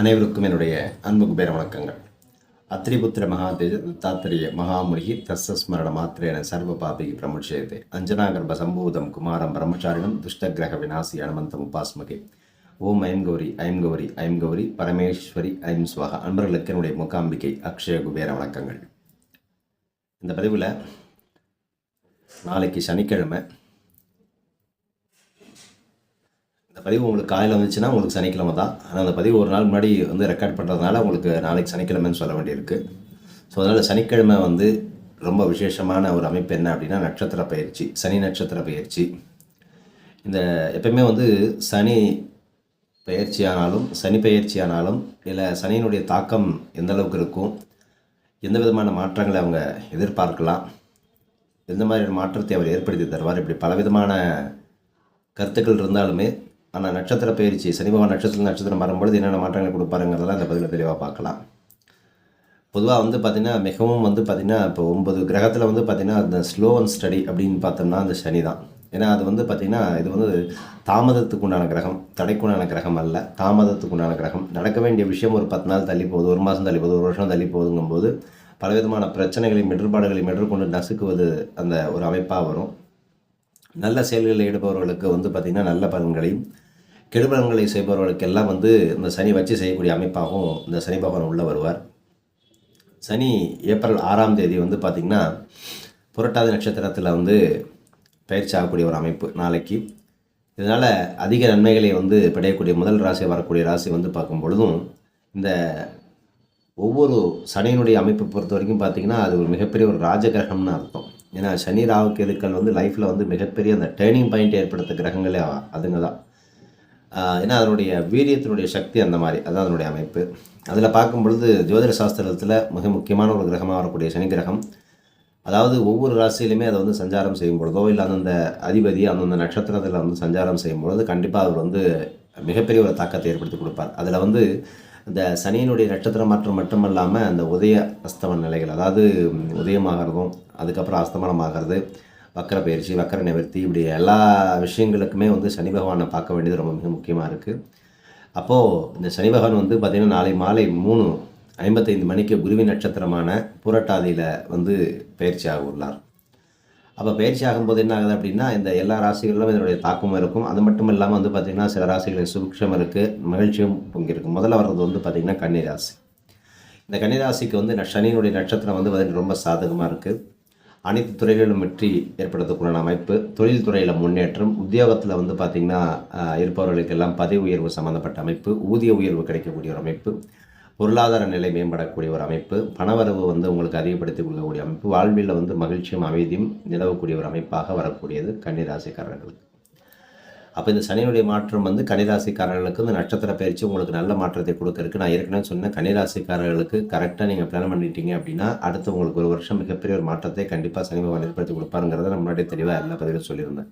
அனைவருக்கும் என்னுடைய அன்பு குபேர வணக்கங்கள். அத்திரிபுத்திர மகாதேஜ தாத்திரிய மகாமுனிகி தஸ்ஸஸ்மரண மாத்திரேன சர்வ பாபிகி பிரமுட்சயத்தை அஞ்சனாகர்ப சம்பூதம் குமாரம் பிரம்மச்சாரிணம் துஷ்டகிரக விநாசி அனுமந்தம் உபாஸ்மகே. ஓம் ஐம் கௌரி ஐம் கௌரி ஐம் கௌரி பரமேஸ்வரி ஐம் ஸ்வகா அன்பர்களுக்கு என்னுடைய முகாம்பிகை அக்ஷய குபேர வணக்கங்கள். இந்த பதிவில் நாளைக்கு சனிக்கிழமை இந்த பதிவு உங்களுக்கு காலையில் வந்துச்சுன்னா உங்களுக்கு சனிக்கிழமை தான். ஆனால் அந்த பதிவு ஒரு நாள் முன்னாடி வந்து ரெக்கார்ட் பண்ணுறதுனால உங்களுக்கு நாளைக்கு சனிக்கிழமைன்னு சொல்ல வேண்டியிருக்கு. ஸோ அதனால் சனிக்கிழமை வந்து ரொம்ப விசேஷமான ஒரு அமைப்பு என்ன அப்படின்னா நட்சத்திர பயிற்சி சனி நட்சத்திர பயிற்சி. இந்த எப்பயுமே வந்து சனி பயிற்சி ஆனாலும் சனி பயிற்சி ஆனாலும் இல்லை சனியினுடைய தாக்கம் எந்த அளவுக்கு இருக்கும் எந்த விதமான மாற்றங்களை அவங்க எதிர்பார்க்கலாம். எந்த மாதிரியான மாற்றத்தை அவர் ஏற்படுத்தி தருவார் இப்படி பலவிதமான கருத்துக்கள் இருந்தாலுமே ஆனால் நட்சத்திர பயிற்சி சனி பகவான் நட்சத்திரம் நட்சத்திரம் வரும்பொழுது என்னென்ன மாற்றங்கள் கொடுப்பாருங்கிறதெல்லாம் இந்த பதிவில் தெளிவாக பார்க்கலாம். பொதுவாக வந்து பார்த்திங்கன்னா மிகவும் வந்து பார்த்திங்கன்னா இப்போ ஒன்பது கிரகத்தில் வந்து பார்த்திங்கன்னா அந்த ஸ்லோ அண்ட் ஸ்டடி அப்படின்னு பார்த்தோம்னா அந்த சனி தான். ஏன்னா அது வந்து பார்த்திங்கன்னா இது வந்து தாமதத்துக்கு உண்டான கிரகம் தடைக்குண்டான கிரகம் அல்ல. தாமதத்துக்கு உண்டான கிரகம். நடக்க வேண்டிய விஷயம் ஒரு பத்து நாள் தள்ளி போகுது ஒரு மாதம் தள்ளி போகுது ஒரு வருஷம் தள்ளி போகுதுங்கும்போது பலவிதமான பிரச்சனைகளையும் எதிர்பாடுகளையும் எதிர்கொண்டு நசுக்குவது அந்த ஒரு அமைப்பாக வரும். நல்ல செயல்களில் ஈடுபவர்களுக்கு வந்து பார்த்திங்கன்னா நல்ல பலன்களையும் கெடுபலன்களை செய்பவர்களுக்கெல்லாம் வந்து இந்த சனி வச்சு செய்யக்கூடிய அமைப்பாகவும் இந்த சனி பகவான் உள்ளே வருவார். சனி ஏப்ரல் ஆறாம் தேதி வந்து பார்த்திங்கன்னா புரட்டாதி நட்சத்திரத்தில் வந்து பயிற்சி ஆகக்கூடிய ஒரு அமைப்பு நாளைக்கு. இதனால் அதிக நன்மைகளை வந்து படையக்கூடிய முதல் ராசி வரக்கூடிய ராசி வந்து பார்க்கும் பொழுதும் இந்த ஒவ்வொரு சனியினுடைய அமைப்பை பொறுத்த வரைக்கும் பார்த்திங்கன்னா அது ஒரு மிகப்பெரிய ஒரு ராஜகிரகம்னு அர்த்தம். ஏன்னா சனி ராகு கேதுக்கள் வந்து லைஃப்பில் வந்து மிகப்பெரிய அந்த டேர்னிங் பாயிண்ட் ஏற்படுத்த கிரகங்களே அதுங்க தான் ஏன்னா அதனுடைய வீரியத்தினுடைய சக்தி அந்த மாதிரி அதான் அதனுடைய அமைப்பு. அதில் பார்க்கும் பொழுது ஜோதிட சாஸ்திரத்தில் மிக முக்கியமான ஒரு கிரகமாக வரக்கூடிய சனி கிரகம். அதாவது ஒவ்வொரு ராசியிலுமே அதை வந்து சஞ்சாரம் செய்யும் பொழுதோ இல்லை அந்தந்த அதிபதி அந்தந்த நட்சத்திரத்தில் வந்து சஞ்சாரம் செய்யும் பொழுது கண்டிப்பாக அவர் வந்து மிகப்பெரிய ஒரு தாக்கத்தை ஏற்படுத்தி கொடுப்பார். அதில் வந்து இந்த சனியினுடைய நட்சத்திர மாற்றம் மட்டுமல்லாமல் அந்த உதய அஸ்தமன நிலைகள் அதாவது உதயமாகிறதும் அதுக்கப்புறம் அஸ்தமனம் ஆகிறது வக்கர பயிற்சி வக்கர நிவர்த்தி இப்படி எல்லா விஷயங்களுக்குமே வந்து சனி பகவானை பார்க்க வேண்டியது ரொம்ப மிக முக்கியமாக இருக்குது அப்போது இந்த சனி பகவான் வந்து பார்த்திங்கன்னா நாளை மாலை மூணு ஐம்பத்தைந்து மணிக்கு குருவி நட்சத்திரமான புரட்டாதியில் வந்து பயிற்சியாக உள்ளார். அப்போ பயிற்சி ஆகும்போது என்ன ஆகுது அப்படின்னா இந்த எல்லா ராசிகளிலும் இதனுடைய தாக்கம் இருக்கும். அது மட்டும் இல்லாமல் வந்து பார்த்திங்கன்னா சில ராசிகளில் சுபிக்ஷம் இருக்குது மகிழ்ச்சியும் பொங்கியிருக்கு முதல்ல வர்றது வந்து பார்த்திங்கன்னா கன்னிராசி. இந்த கன்னிராசிக்கு வந்து சனியினுடைய நட்சத்திரம் வந்து பார்த்திங்கன்னா ரொம்ப சாதகமாக இருக்குது அனைத்து துறைகளிலும் வெற்றி ஏற்படுத்தக்கூடிய அமைப்பு. தொழில் துறையில் முன்னேற்றம் உத்தியோகத்தில் வந்து பார்த்திங்கன்னா இருப்பவர்களுக்கெல்லாம் பதவி உயர்வு சம்மந்தப்பட்ட அமைப்பு ஊதிய உயர்வு கிடைக்கக்கூடிய ஒரு அமைப்பு. பொருளாதார நிலை மேம்படக்கூடிய ஒரு அமைப்பு. பணவரவு வந்து உங்களுக்கு அதிகப்படுத்தி கொடுக்கக்கூடிய அமைப்பு. வாழ்வில் வந்து மகிழ்ச்சியும் அமைதியும் நிலவக்கூடிய ஒரு அமைப்பாக வரக்கூடியது கன்னிராசிக்காரர்களுக்கு அப்போ இந்த சனியினுடைய மாற்றம் வந்து கன்னிராசிக்காரர்களுக்கு இந்த நட்சத்திர பயிற்சி உங்களுக்கு நல்ல மாற்றத்தை கொடுக்கறதுக்கு நான் ஏற்கனவே சொன்னேன். கன்னிராசிக்காரர்களுக்கு கரெக்டாக நீங்கள் பிளான் பண்ணிட்டீங்க அப்படின்னா அடுத்து உங்களுக்கு ஒரு வருஷம் மிகப்பெரிய ஒரு மாற்றத்தை கண்டிப்பாக சனி பகவான் ஏற்படுத்தி கொடுப்பாருங்கிறத நான் முன்னாடி தெளிவாக எல்லா பதிலும் சொல்லியிருந்தேன்.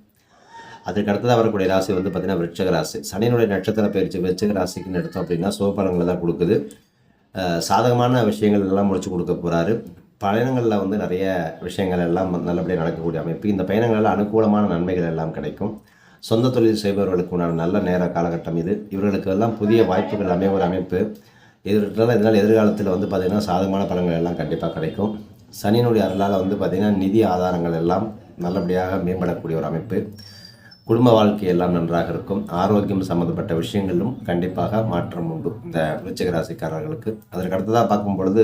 அதுக்கு அடுத்ததாக வரக்கூடிய ராசி வந்து பார்த்திங்கன்னா விருட்சக ராசி. சனியினுடைய நட்சத்திர பயிற்சி விருட்சக ராசிக்குன்னு எடுத்தோம் அப்படின்னா சிவபலங்களை தான் கொடுக்குது. சாதகமான விஷயங்கள் எல்லாம் முடிச்சு கொடுக்க போகிறாரு பயணங்களில் வந்து நிறைய விஷயங்கள் எல்லாம் நல்லபடியாக நடக்கக்கூடிய அமைப்பு. இந்த பயணங்களில் அனுகூலமான நன்மைகள் எல்லாம் கிடைக்கும். சொந்த தொழில் செய்பவர்களுக்கு உண்டான நல்ல நேர காலகட்டம் இது. இவர்களுக்கு எல்லாம் புதிய வாய்ப்புகள் அமைய ஒரு அமைப்பு. இதனால் இதனால் எதிர்காலத்தில் வந்து பார்த்திங்கன்னா சாதகமான பலன்கள் எல்லாம் கண்டிப்பாக கிடைக்கும். சனியினுடைய அருளால் வந்து பார்த்திங்கன்னா நிதி ஆதாரங்கள் எல்லாம் நல்லபடியாக மேம்படக்கூடிய ஒரு அமைப்பு. குடும்ப வாழ்க்கை எல்லாம் நன்றாக இருக்கும். ஆரோக்கியம் சம்மந்தப்பட்ட விஷயங்களிலும் கண்டிப்பாக மாற்றம் உண்டு. இந்த விருச்சிக ராசிக்காரர்களுக்கு. அதற்கு அடுத்ததாக பார்க்கும் பொழுது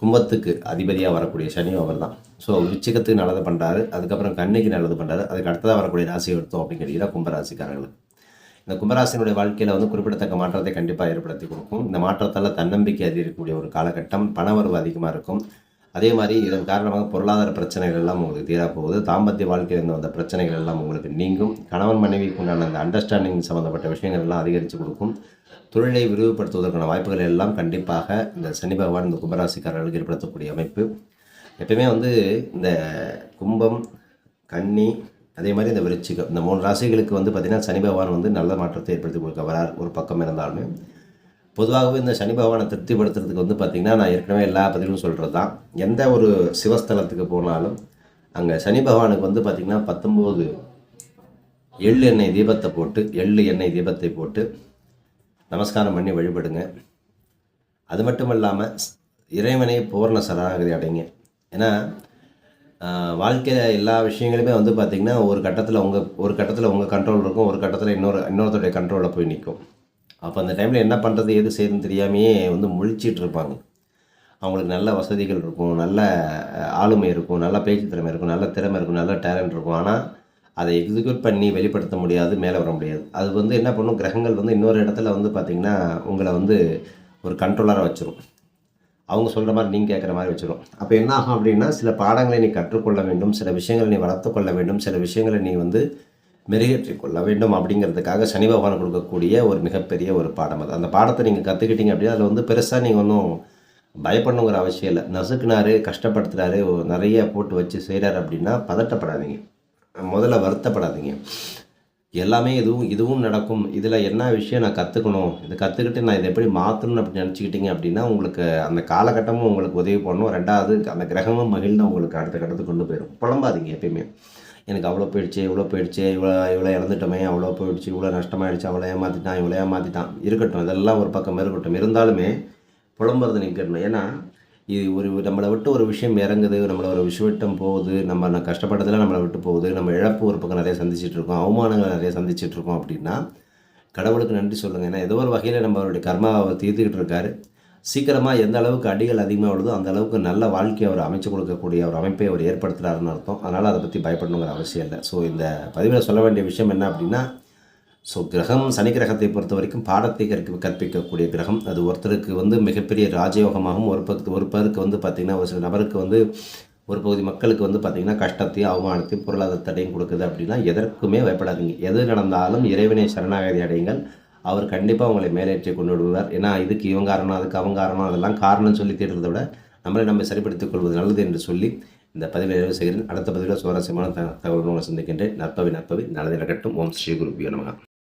கும்பத்துக்கு அதிபதியாக வரக்கூடிய சனியும் அவர் தான் ஸோ விருச்சிகத்துக்கு நல்லது பண்ணுறாரு அதுக்கப்புறம் கண்ணிக்கு நல்லது பண்ணுறாரு அதுக்கு அடுத்ததாக வரக்கூடிய ராசி எடுத்தோம் அப்படின்னு கும்பராசிக்காரர்களுக்கு. இந்த கும்பராசினுடைய வாழ்க்கையில் வந்து குறிப்பிடத்தக்க மாற்றத்தை கண்டிப்பாக ஏற்படுத்தி கொடுக்கும். இந்த மாற்றத்தால் தன்னம்பிக்கை அதிகரிக்கக்கூடிய ஒரு காலகட்டம் பணவரவு அதிகமாக இருக்கும். அதே மாதிரி இதன் காரணமாக பொருளாதார பிரச்சனைகள் எல்லாம் உங்களுக்கு தீரா போகுது. தாம்பத்திய வாழ்க்கையில் வந்த பிரச்சனைகள் எல்லாம் உங்களுக்கு நீங்கும். கணவன் மனைவிக்கு உண்டான அந்த அண்டர்ஸ்டாண்டிங் சம்மந்தப்பட்ட விஷயங்கள் எல்லாம் அதிகரித்து கொடுக்கும். தொழிலை விரிவுபடுத்துவதற்கான வாய்ப்புகள் எல்லாம் கண்டிப்பாக இந்த சனி பகவான் இந்த கும்பராசிக்காரர்களுக்கு ஏற்படுத்தக்கூடிய அமைப்பு. எப்பயுமே வந்து இந்த கும்பம் கன்னி அதே மாதிரி இந்த விருச்சிகம் இந்த மூணு ராசிகளுக்கு வந்து பார்த்திங்கன்னா சனி பகவான் வந்து நல்ல மாற்றத்தை ஏற்படுத்தி கொடுக்க வரார். ஒரு பக்கம் இருந்தாலுமே. பொதுவாகவே இந்த சனி பகவானை திருப்திப்படுத்துறதுக்கு வந்து பார்த்திங்கன்னா நான் ஏற்கனவே எல்லா பதிலும் சொல்கிறது தான் எந்த ஒரு சிவஸ்தலத்துக்கு போனாலும் அங்கே சனி பகவானுக்கு வந்து பார்த்திங்கன்னா பத்தொம்போது எள் எண்ணெய் தீபத்தை போட்டு எள்ளு எண்ணெய் தீபத்தை போட்டு நமஸ்காரம் பண்ணி வழிபடுங்க. அது மட்டும் இல்லாமல் இறைவனை பூர்ண சரணாகதி அடைங்க. ஏன்னா வாழ்க்கையில் எல்லா விஷயங்களுமே வந்து பார்த்திங்கன்னா ஒரு கட்டத்தில் உங்கள் ஒரு கட்டத்தில் உங்கள் கண்ட்ரோல் இருக்கும் ஒரு கட்டத்தில் இன்னொரு இன்னொருத்தருடைய கண்ட்ரோலில் போய் நிற்கும் அப்போ அந்த டைமில் என்ன பண்ணுறது எது செய்யணும்னு தெரியாமையே வந்து முழிச்சிட்டு இருப்பாங்க. அவங்களுக்கு நல்ல வசதிகள் இருக்கும் நல்ல ஆளுமை இருக்கும் நல்ல பேச்சு திறமை இருக்கும் நல்ல திறமை இருக்கும் நல்ல டேலண்ட் இருக்கும். ஆனால் அதை எக்ஸிக்யூட் பண்ணி வெளிப்படுத்த முடியாது மேலே வர முடியாது. அது வந்து என்ன பண்ணும் கிரகங்கள் வந்து இன்னொரு இடத்துல வந்து பார்த்திங்கன்னா உங்களை வந்து ஒரு கண்ட்ரோலராக வச்சிரும். அவங்க சொல்கிற மாதிரி நீங்கள் கேட்குற மாதிரி வச்சிடும் அப்போ என்ன ஆகும் அப்படின்னா சில பாடங்களை நீ கற்றுக்கொள்ள வேண்டும் சில விஷயங்களை நீ வளர்த்துக்கொள்ள வேண்டும் சில விஷயங்களை நீ வந்து மெருகேற்றிக் கொள்ள வேண்டும் அப்படிங்கிறதுக்காக சனி பகவான் கொடுக்கக்கூடிய ஒரு மிகப்பெரிய ஒரு பாடம் அது. அந்த பாடத்தை நீங்கள் கற்றுக்கிட்டீங்க அப்படின்னா அதில் வந்து பெருசாக நீங்கள் ஒன்றும் பயப்படணுங்கிற அவசியம் இல்லை. நசுக்குனாரு கஷ்டப்படுத்துறாரு நிறைய போட்டு வச்சு செய்கிறாரு அப்படின்னா பதட்டப்படாதீங்க. முதல்ல வருத்தப்படாதீங்க. எல்லாமே இதுவும் இதுவும் நடக்கும். இதில் என்ன விஷயம் நான் கற்றுக்கணும் இதை கற்றுக்கிட்டு நான் இதை எப்படி மாற்றணும் அப்படின்னு நினச்சிக்கிட்டீங்க அப்படின்னா உங்களுக்கு அந்த காலகட்டமும் உங்களுக்கு உதவி பண்ணணும். ரெண்டாவது அந்த கிரகமும் மகிழ்ந்து உங்களுக்கு அடுத்த கட்டத்துக்கு கொண்டு போயிடும். புலம்பாதீங்க எப்பயுமே. எனக்கு அவ்வளோ போயிடுச்சு இவ்வளோ போயிடுச்சு இவ்வளோ இவ்வளோ இறந்துட்டோமே அவ்வளோ போயிடுச்சு இவ்வளோ நஷ்டமாயிடுச்சு அவ்வளோ ஏமாற்றிட்டான் இவ்வளோ ஏமாற்றிட்டான் இருக்கட்டும் இதெல்லாம் ஒரு பக்கம் இருக்கட்டும். இருந்தாலுமே புலம்புறது நிற்கணும் ஏன்னா இது ஒரு நம்மளை விட்டு ஒரு விஷயம் இறங்குது நம்மளை ஒரு விஷயம் போகுது நம்ம கஷ்டப்பட்டதில் நம்மளை விட்டு போகுது நம்ம இழப்பு ஒரு பக்கம் நிறைய சந்திச்சுட்டு இருக்கோம் அவமானங்கள் நிறைய சந்திச்சுட்டு இருக்கோம் அப்படின்னா கடவுளுக்கு நன்றி சொல்லுங்கள் ஏன்னா ஏதோ ஒரு வகையில் நம்மளுடைய கர்மாவை தீர்த்துக்கிட்டு இருக்காரு. சீக்கிரமாக எந்த அளவுக்கு அடிகள் அதிகமாக வருதோ அந்த அளவுக்கு நல்ல வாழ்க்கையை அவர் அமைச்சு கொடுக்கக்கூடிய ஒரு அமைப்பை அவர் ஏற்படுத்துகிறாருன்னு அர்த்தம். அதனால் அதை பற்றி பயப்படணுங்கிற அவசியம் இல்லை. ஸோ இந்த பதிவில் சொல்ல வேண்டிய விஷயம் என்ன அப்படின்னா ஸோ கிரகம் சனி கிரகத்தை பொறுத்த வரைக்கும் பாடத்தை கற்க கற்பிக்கக்கூடிய கிரகம். அது ஒருத்தருக்கு வந்து மிகப்பெரிய ராஜயோகமாகவும் ஒரு பக்கத்து ஒரு பேருக்கு வந்து பார்த்திங்கன்னா ஒரு சில நபருக்கு வந்து ஒரு பகுதி மக்களுக்கு வந்து பார்த்திங்கன்னா கஷ்டத்தையும் அவமானத்தையும் பொருளாதார தடையும் கொடுக்குது அப்படின்னா எதற்குமே பயப்படாதீங்க. எது நடந்தாலும் இறைவனை சரணாகதி அடையுங்கள். அவர் கண்டிப்பாக உங்களை மேலேற்றி கொண்டு விடுவார் ஏன்னா இதுக்கு இவன் காரணம் அதுக்கு அவன் காரணம் அதெல்லாம் காரணம் சொல்லி தேடுறதை விட நம்மளை நம்ம சரிப்படுத்திக் கொள்வது நல்லது என்று சொல்லி இந்த பதிவை நிறைவு செய்கிறேன். அடுத்த பதிவில் சுவாரஸ்யமான த தகவல்கள் சந்திக்கின்றேன். நற்பவி நற்பவி. நல்லது நடக்கட்டும். ஓம் ஸ்ரீ குருபியோ நமகா.